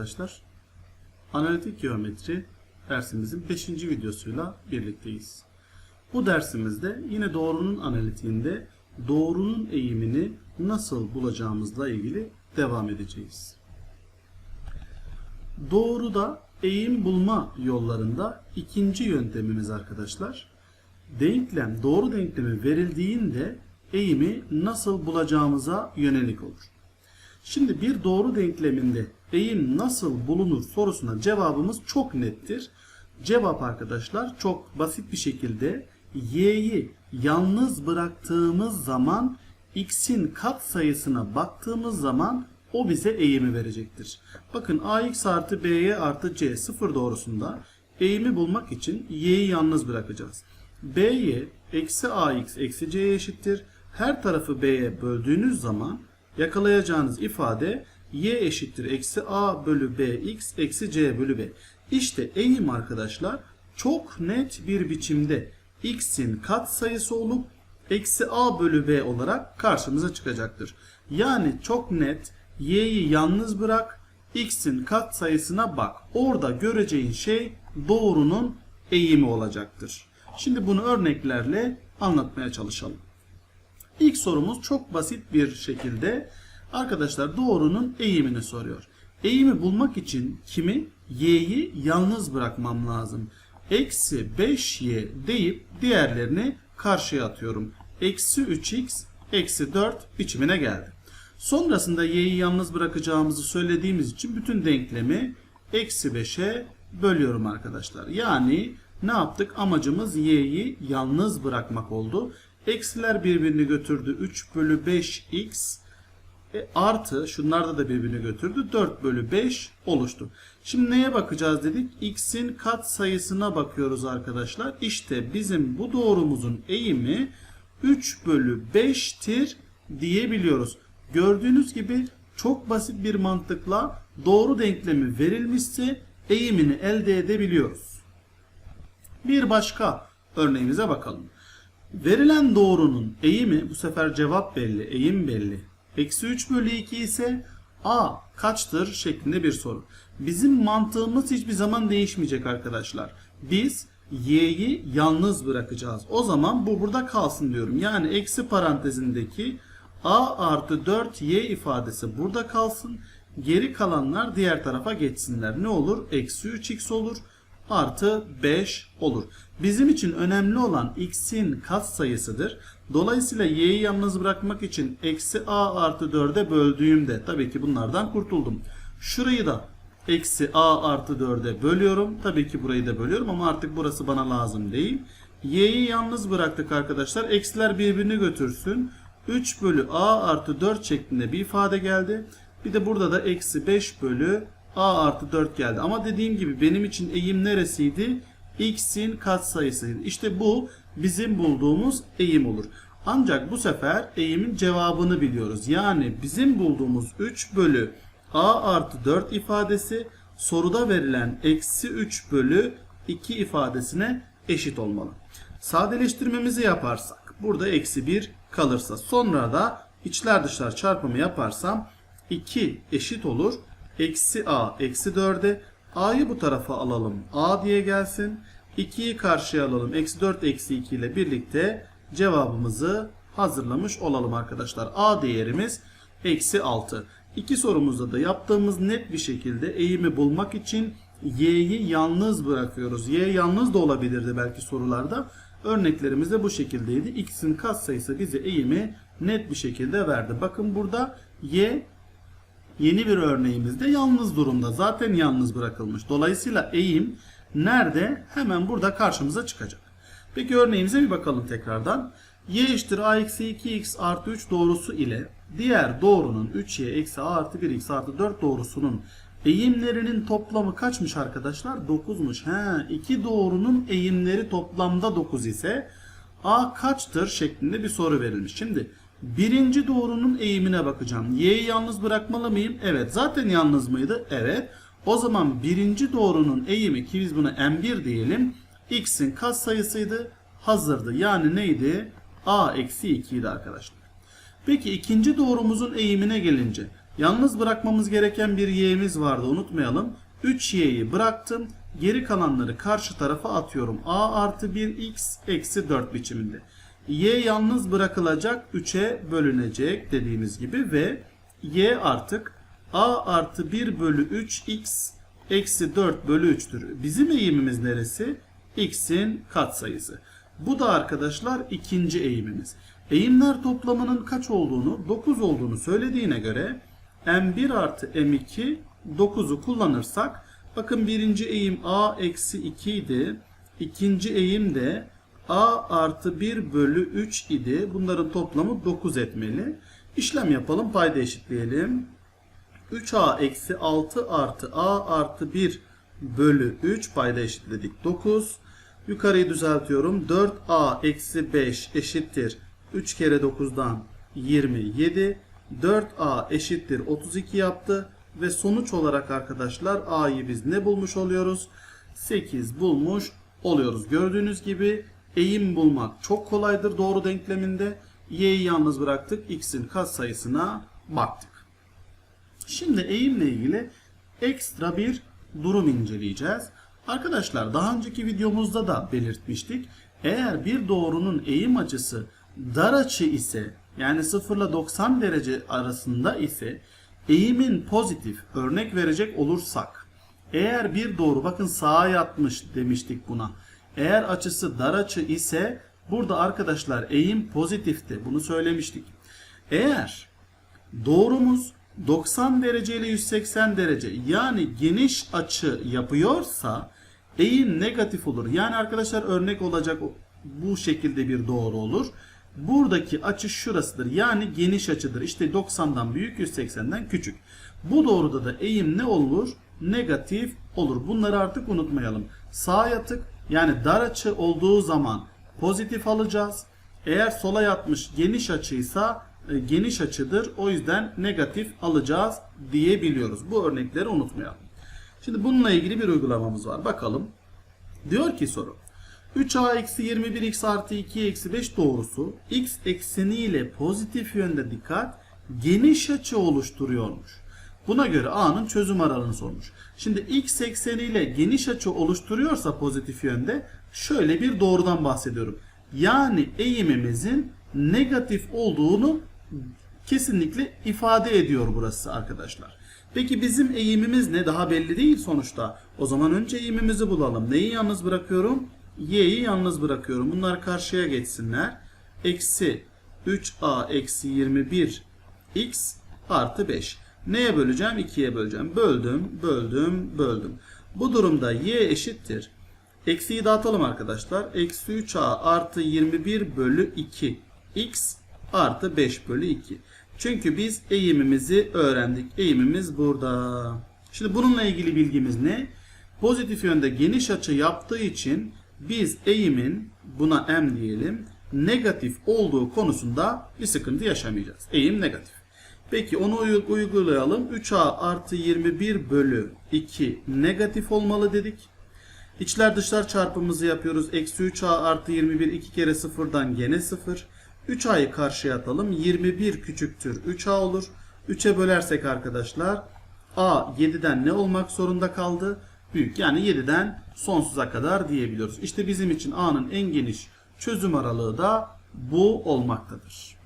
arkadaşlar. Analitik geometri dersimizin 5. videosuyla birlikteyiz. Bu dersimizde yine doğrunun analitiğinde doğrunun eğimini nasıl bulacağımızla ilgili devam edeceğiz. Doğruda eğim bulma yollarında ikinci yöntemimiz arkadaşlar. Denklem doğru denklemi verildiğinde eğimi nasıl bulacağımıza yönelik olur. Şimdi bir doğru denkleminde eğim nasıl bulunur sorusuna cevabımız çok nettir. Cevap arkadaşlar çok basit bir şekilde y'yi yalnız bıraktığımız zaman x'in kat sayısına baktığımız zaman o bize eğimi verecektir. Bakın ax artı by artı c sıfır doğrusunda eğimi bulmak için y'yi yalnız bırakacağız. by eksi ax eksi c'ye eşittir. Her tarafı b'ye böldüğünüz zaman yakalayacağınız ifade y eşittir eksi a bölü bx eksi c bölü b. İşte eğim arkadaşlar çok net bir biçimde x'in kat sayısı olup eksi a bölü b olarak karşımıza çıkacaktır. Yani çok net y'yi yalnız bırak x'in kat sayısına bak. Orada göreceğin şey doğrunun eğimi olacaktır. Şimdi bunu örneklerle anlatmaya çalışalım. İlk sorumuz çok basit bir şekilde arkadaşlar doğrunun eğimini soruyor. Eğimi bulmak için kimi? Y'yi yalnız bırakmam lazım. Eksi 5y deyip diğerlerini karşıya atıyorum. Eksi 3x eksi 4 biçimine geldi. Sonrasında y'yi yalnız bırakacağımızı söylediğimiz için bütün denklemi eksi 5'e bölüyorum arkadaşlar. Yani ne yaptık? Amacımız y'yi yalnız bırakmak oldu. Eksiler birbirini götürdü. 3 bölü 5x e, artı şunlar da birbirini götürdü. 4 bölü 5 oluştu. Şimdi neye bakacağız dedik? x'in kat sayısına bakıyoruz arkadaşlar. İşte bizim bu doğrumuzun eğimi 3 bölü 5'tir diyebiliyoruz. Gördüğünüz gibi çok basit bir mantıkla doğru denklemi verilmişse eğimini elde edebiliyoruz. Bir başka örneğimize bakalım. Verilen doğrunun eğimi bu sefer cevap belli, eğim belli. Eksi 3 bölü 2 ise a kaçtır şeklinde bir soru. Bizim mantığımız hiçbir zaman değişmeyecek arkadaşlar. Biz y'yi yalnız bırakacağız. O zaman bu burada kalsın diyorum. Yani eksi parantezindeki a artı 4y ifadesi burada kalsın. Geri kalanlar diğer tarafa geçsinler. Ne olur? Eksi 3x olur artı 5 olur. Bizim için önemli olan x'in kat sayısıdır. Dolayısıyla y'yi yalnız bırakmak için eksi a artı 4'e böldüğümde tabii ki bunlardan kurtuldum. Şurayı da eksi a artı 4'e bölüyorum. Tabii ki burayı da bölüyorum ama artık burası bana lazım değil. y'yi yalnız bıraktık arkadaşlar. Eksiler birbirini götürsün. 3 bölü a artı 4 şeklinde bir ifade geldi. Bir de burada da eksi 5 bölü a artı 4 geldi. Ama dediğim gibi benim için eğim neresiydi? x'in katsayısıydı. İşte bu bizim bulduğumuz eğim olur. Ancak bu sefer eğimin cevabını biliyoruz. Yani bizim bulduğumuz 3 bölü a artı 4 ifadesi soruda verilen eksi 3 bölü 2 ifadesine eşit olmalı. Sadeleştirmemizi yaparsak burada eksi 1 kalırsa sonra da içler dışlar çarpımı yaparsam 2 eşit olur. Eksi a eksi 4'e a'yı bu tarafa alalım a diye gelsin. 2'yi karşıya alalım. Eksi 4 eksi 2 ile birlikte cevabımızı hazırlamış olalım arkadaşlar. A değerimiz eksi 6. İki sorumuzda da yaptığımız net bir şekilde eğimi bulmak için y'yi yalnız bırakıyoruz. Y yalnız da olabilirdi belki sorularda. Örneklerimiz de bu şekildeydi. X'in katsayısı bize eğimi net bir şekilde verdi. Bakın burada y yeni bir örneğimizde yalnız durumda. Zaten yalnız bırakılmış. Dolayısıyla eğim nerede? Hemen burada karşımıza çıkacak. Peki örneğimize bir bakalım tekrardan. y eşittir a eksi 2x artı 3 doğrusu ile diğer doğrunun 3y eksi a artı 1x artı 4 doğrusunun eğimlerinin toplamı kaçmış arkadaşlar? 9'muş. He, iki doğrunun eğimleri toplamda 9 ise a kaçtır şeklinde bir soru verilmiş. Şimdi birinci doğrunun eğimine bakacağım. Y'yi yalnız bırakmalı mıyım? Evet. Zaten yalnız mıydı? Evet. O zaman birinci doğrunun eğimi ki biz buna m1 diyelim. X'in kat sayısıydı. Hazırdı. Yani neydi? A eksi 2 idi arkadaşlar. Peki ikinci doğrumuzun eğimine gelince. Yalnız bırakmamız gereken bir y'miz vardı unutmayalım. 3y'yi bıraktım. Geri kalanları karşı tarafa atıyorum. a artı 1 x eksi 4 biçiminde. Y yalnız bırakılacak 3'e bölünecek dediğimiz gibi ve y artık a artı 1 bölü 3 x eksi 4 bölü 3'tür. Bizim eğimimiz neresi? x'in katsayısı. Bu da arkadaşlar ikinci eğimimiz. Eğimler toplamının kaç olduğunu, 9 olduğunu söylediğine göre m1 artı m2 9'u kullanırsak bakın birinci eğim a eksi 2 idi. İkinci eğim de a artı 1 bölü 3 idi. Bunların toplamı 9 etmeli. İşlem yapalım payda eşitleyelim. 3a eksi 6 artı a artı 1 bölü 3 payda eşitledik 9. Yukarıyı düzeltiyorum. 4a eksi 5 eşittir. 3 kere 9'dan 27. 4a eşittir 32 yaptı. Ve sonuç olarak arkadaşlar a'yı biz ne bulmuş oluyoruz? 8 bulmuş oluyoruz. Gördüğünüz gibi eğim bulmak çok kolaydır doğru denkleminde. Y'yi yalnız bıraktık. X'in katsayısına baktık. Şimdi eğimle ilgili ekstra bir durum inceleyeceğiz. Arkadaşlar daha önceki videomuzda da belirtmiştik. Eğer bir doğrunun eğim açısı dar açı ise yani 0 ile 90 derece arasında ise eğimin pozitif örnek verecek olursak eğer bir doğru bakın sağa yatmış demiştik buna. Eğer açısı dar açı ise burada arkadaşlar eğim pozitifti. Bunu söylemiştik. Eğer doğrumuz 90 derece ile 180 derece yani geniş açı yapıyorsa eğim negatif olur. Yani arkadaşlar örnek olacak bu şekilde bir doğru olur. Buradaki açı şurasıdır. Yani geniş açıdır. İşte 90'dan büyük 180'den küçük. Bu doğruda da eğim ne olur? Negatif olur. Bunları artık unutmayalım. Sağ yatık yani dar açı olduğu zaman pozitif alacağız. Eğer sola yatmış geniş açıysa e, geniş açıdır. O yüzden negatif alacağız diyebiliyoruz. Bu örnekleri unutmayalım. Şimdi bununla ilgili bir uygulamamız var. Bakalım. Diyor ki soru. 3a eksi 21x artı 2 eksi 5 doğrusu x ekseni ile pozitif yönde dikkat geniş açı oluşturuyormuş. Buna göre a'nın çözüm aralığını sormuş. Şimdi x ekseni ile geniş açı oluşturuyorsa pozitif yönde şöyle bir doğrudan bahsediyorum. Yani eğimimizin negatif olduğunu kesinlikle ifade ediyor burası arkadaşlar. Peki bizim eğimimiz ne? Daha belli değil sonuçta. O zaman önce eğimimizi bulalım. Neyi yalnız bırakıyorum? Y'yi yalnız bırakıyorum. Bunlar karşıya geçsinler. Eksi 3a eksi 21 x artı 5. Neye böleceğim? 2'ye böleceğim. Böldüm, böldüm, böldüm. Bu durumda y eşittir. Eksiyi dağıtalım arkadaşlar. Eksi 3a artı 21 bölü 2 x artı 5 bölü 2. Çünkü biz eğimimizi öğrendik. Eğimimiz burada. Şimdi bununla ilgili bilgimiz ne? Pozitif yönde geniş açı yaptığı için biz eğimin buna m diyelim negatif olduğu konusunda bir sıkıntı yaşamayacağız. Eğim negatif. Peki onu uygulayalım. 3a artı 21 bölü 2 negatif olmalı dedik. İçler dışlar çarpımımızı yapıyoruz. Eksi 3a artı 21 2 kere sıfırdan gene 0. 3a'yı karşıya atalım. 21 küçüktür 3a olur. 3'e bölersek arkadaşlar a 7'den ne olmak zorunda kaldı? Büyük. Yani 7'den sonsuza kadar diyebiliyoruz. İşte bizim için a'nın en geniş çözüm aralığı da bu olmaktadır.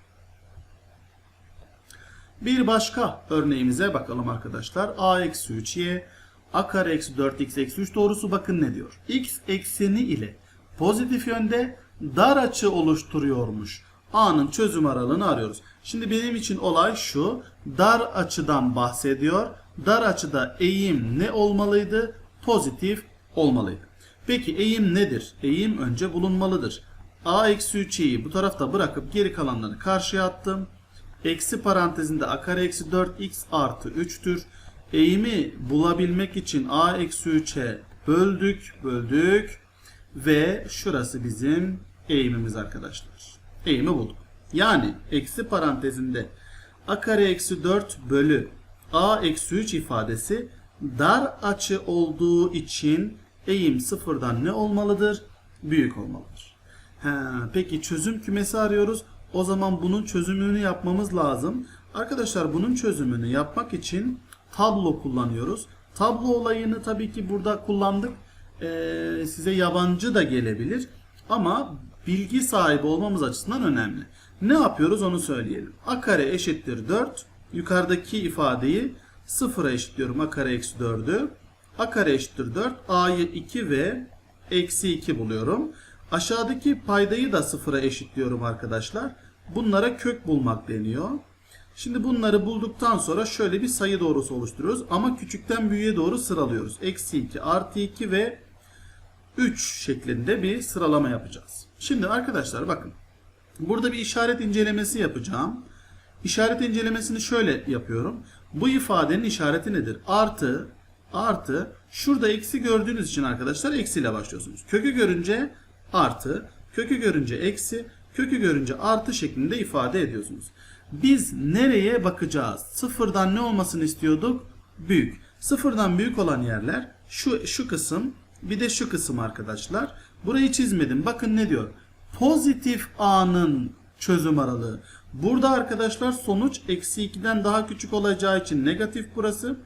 Bir başka örneğimize bakalım arkadaşlar. a eksi 3y a kare eksi 4x eksi 3 doğrusu bakın ne diyor. x ekseni ile pozitif yönde dar açı oluşturuyormuş. A'nın çözüm aralığını arıyoruz. Şimdi benim için olay şu. Dar açıdan bahsediyor. Dar açıda eğim ne olmalıydı? Pozitif olmalıydı. Peki eğim nedir? Eğim önce bulunmalıdır. A eksi 3'yi bu tarafta bırakıp geri kalanları karşıya attım. Eksi parantezinde a kare eksi 4x artı 3'tür. Eğimi bulabilmek için a eksi 3'e böldük, böldük ve şurası bizim eğimimiz arkadaşlar. Eğimi bulduk. Yani eksi parantezinde a kare eksi 4 bölü a eksi 3 ifadesi dar açı olduğu için eğim sıfırdan ne olmalıdır? Büyük olmalıdır. He, peki çözüm kümesi arıyoruz. O zaman bunun çözümünü yapmamız lazım. Arkadaşlar bunun çözümünü yapmak için tablo kullanıyoruz. Tablo olayını tabii ki burada kullandık. Ee, size yabancı da gelebilir. Ama bilgi sahibi olmamız açısından önemli. Ne yapıyoruz onu söyleyelim. A kare eşittir 4. Yukarıdaki ifadeyi sıfıra eşitliyorum. A kare eksi 4'ü. A kare eşittir 4. A'yı 2 ve eksi 2 buluyorum. Aşağıdaki paydayı da sıfıra eşitliyorum arkadaşlar. Bunlara kök bulmak deniyor. Şimdi bunları bulduktan sonra şöyle bir sayı doğrusu oluşturuyoruz. Ama küçükten büyüğe doğru sıralıyoruz. Eksi 2, artı 2 ve 3 şeklinde bir sıralama yapacağız. Şimdi arkadaşlar bakın. Burada bir işaret incelemesi yapacağım. İşaret incelemesini şöyle yapıyorum. Bu ifadenin işareti nedir? Artı, artı, şurada eksi gördüğünüz için arkadaşlar eksiyle başlıyorsunuz. Kökü görünce artı, kökü görünce eksi, kökü görünce artı şeklinde ifade ediyorsunuz. Biz nereye bakacağız? Sıfırdan ne olmasını istiyorduk? Büyük. Sıfırdan büyük olan yerler şu, şu kısım bir de şu kısım arkadaşlar. Burayı çizmedim. Bakın ne diyor? Pozitif a'nın çözüm aralığı. Burada arkadaşlar sonuç eksi 2'den daha küçük olacağı için negatif burası.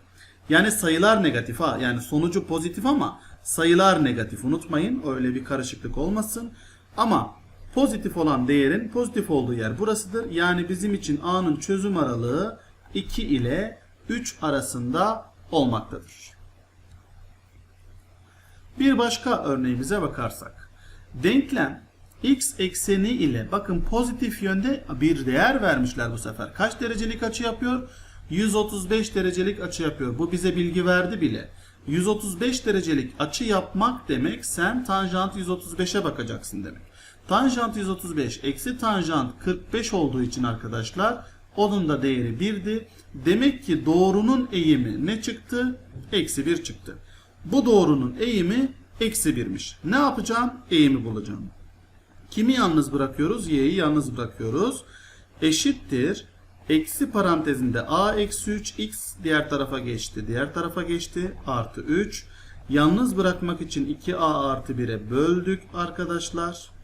Yani sayılar negatif ha. Yani sonucu pozitif ama sayılar negatif. Unutmayın öyle bir karışıklık olmasın. Ama pozitif olan değerin pozitif olduğu yer burasıdır. Yani bizim için a'nın çözüm aralığı 2 ile 3 arasında olmaktadır. Bir başka örneğimize bakarsak. Denklem x ekseni ile bakın pozitif yönde bir değer vermişler bu sefer. Kaç derecelik açı yapıyor? 135 derecelik açı yapıyor. Bu bize bilgi verdi bile. 135 derecelik açı yapmak demek sen tanjant 135'e bakacaksın demek. Tanjant 135 eksi tanjant 45 olduğu için arkadaşlar onun da değeri 1'di. Demek ki doğrunun eğimi ne çıktı? Eksi 1 çıktı. Bu doğrunun eğimi eksi 1'miş. Ne yapacağım? Eğimi bulacağım. Kimi yalnız bırakıyoruz? Y'yi yalnız bırakıyoruz. Eşittir. Eksi parantezinde a eksi 3 x diğer tarafa geçti. Diğer tarafa geçti. Artı 3. Yalnız bırakmak için 2a artı 1'e böldük arkadaşlar.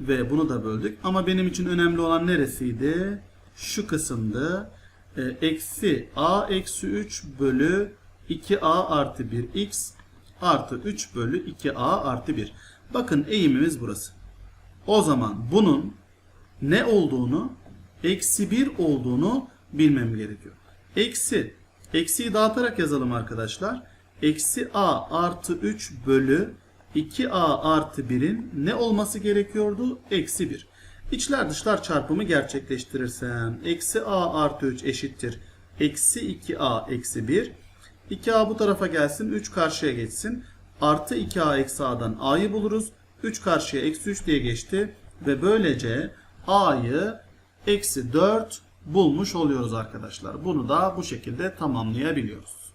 Ve bunu da böldük. Ama benim için önemli olan neresiydi? Şu kısımdı. E, eksi a eksi 3 bölü 2a artı 1 x artı 3 bölü 2a artı 1. Bakın eğimimiz burası. O zaman bunun ne olduğunu eksi 1 olduğunu bilmem gerekiyor. Eksi. Eksiyi dağıtarak yazalım arkadaşlar. Eksi a artı 3 bölü 2a artı 1'in ne olması gerekiyordu? Eksi 1. İçler dışlar çarpımı gerçekleştirirsem eksi a artı 3 eşittir. Eksi 2a eksi 1. 2a bu tarafa gelsin. 3 karşıya geçsin. Artı 2a eksi a'dan a'yı buluruz. 3 karşıya eksi 3 diye geçti. Ve böylece a'yı eksi 4 bulmuş oluyoruz arkadaşlar. Bunu da bu şekilde tamamlayabiliyoruz.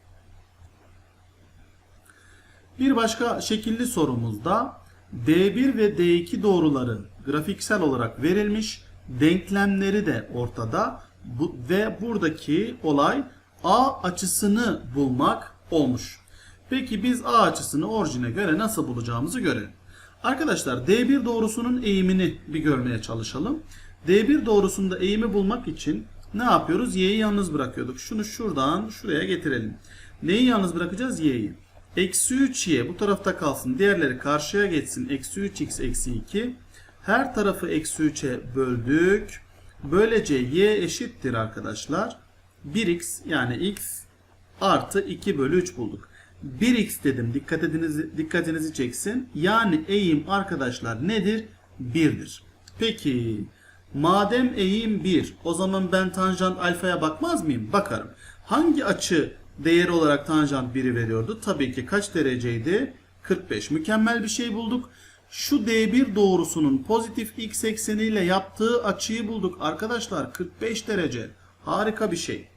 Bir başka şekilli sorumuzda D1 ve D2 doğruları grafiksel olarak verilmiş. Denklemleri de ortada. Bu, ve buradaki olay A açısını bulmak olmuş. Peki biz A açısını orijine göre nasıl bulacağımızı görelim. Arkadaşlar D1 doğrusunun eğimini bir görmeye çalışalım. D1 doğrusunda eğimi bulmak için ne yapıyoruz? Y'yi yalnız bırakıyorduk. Şunu şuradan şuraya getirelim. Neyi yalnız bırakacağız? Y'yi. Eksi 3y bu tarafta kalsın. Diğerleri karşıya geçsin. Eksi 3x eksi 2. Her tarafı eksi 3'e böldük. Böylece y eşittir arkadaşlar. 1x yani x artı 2 bölü 3 bulduk. 1x dedim dikkatinizi, dikkatinizi çeksin. Yani eğim arkadaşlar nedir? 1'dir. Peki madem eğim 1 o zaman ben tanjant alfaya bakmaz mıyım? Bakarım. Hangi açı değeri olarak tanjant 1'i veriyordu? Tabii ki kaç dereceydi? 45. Mükemmel bir şey bulduk. Şu D1 doğrusunun pozitif x ekseniyle yaptığı açıyı bulduk. Arkadaşlar 45 derece. Harika bir şey.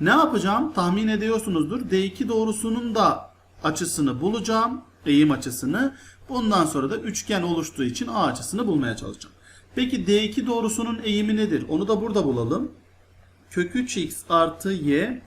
Ne yapacağım? Tahmin ediyorsunuzdur. D2 doğrusunun da açısını bulacağım. Eğim açısını. Bundan sonra da üçgen oluştuğu için A açısını bulmaya çalışacağım. Peki D2 doğrusunun eğimi nedir? Onu da burada bulalım. Kök 3x artı y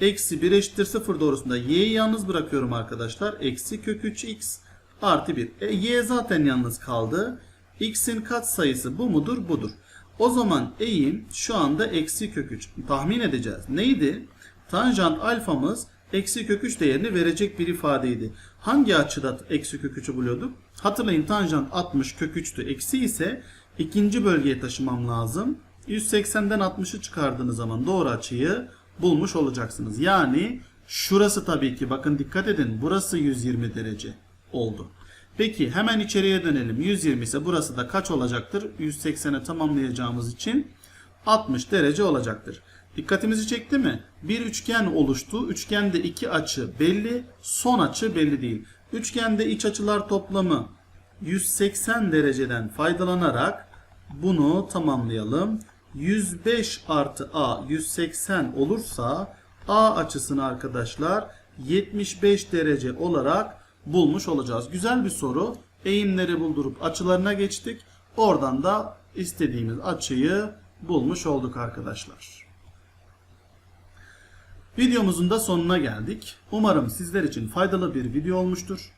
eksi 1 eşittir 0 doğrusunda y'yi yalnız bırakıyorum arkadaşlar. Eksi kök 3x artı 1. E, y zaten yalnız kaldı. x'in kat sayısı bu mudur? Budur. O zaman eğim şu anda eksi kök 3. Tahmin edeceğiz. Neydi? Tanjant alfamız eksi kök 3 değerini verecek bir ifadeydi. Hangi açıda eksi kök 3'ü buluyorduk? Hatırlayın tanjant 60 kök 3'tü. Eksi ise ikinci bölgeye taşımam lazım. 180'den 60'ı çıkardığınız zaman doğru açıyı bulmuş olacaksınız. Yani şurası tabii ki bakın dikkat edin burası 120 derece oldu. Peki hemen içeriye dönelim. 120 ise burası da kaç olacaktır? 180'e tamamlayacağımız için 60 derece olacaktır. Dikkatimizi çekti mi? Bir üçgen oluştu. Üçgende iki açı belli, son açı belli değil. Üçgende iç açılar toplamı 180 dereceden faydalanarak bunu tamamlayalım. 105 artı A 180 olursa A açısını arkadaşlar 75 derece olarak bulmuş olacağız. Güzel bir soru. Eğimleri buldurup açılarına geçtik. Oradan da istediğimiz açıyı bulmuş olduk arkadaşlar. Videomuzun da sonuna geldik. Umarım sizler için faydalı bir video olmuştur.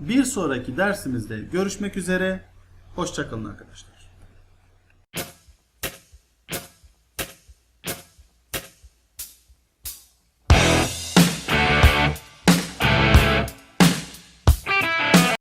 Bir sonraki dersimizde görüşmek üzere. Hoşçakalın arkadaşlar.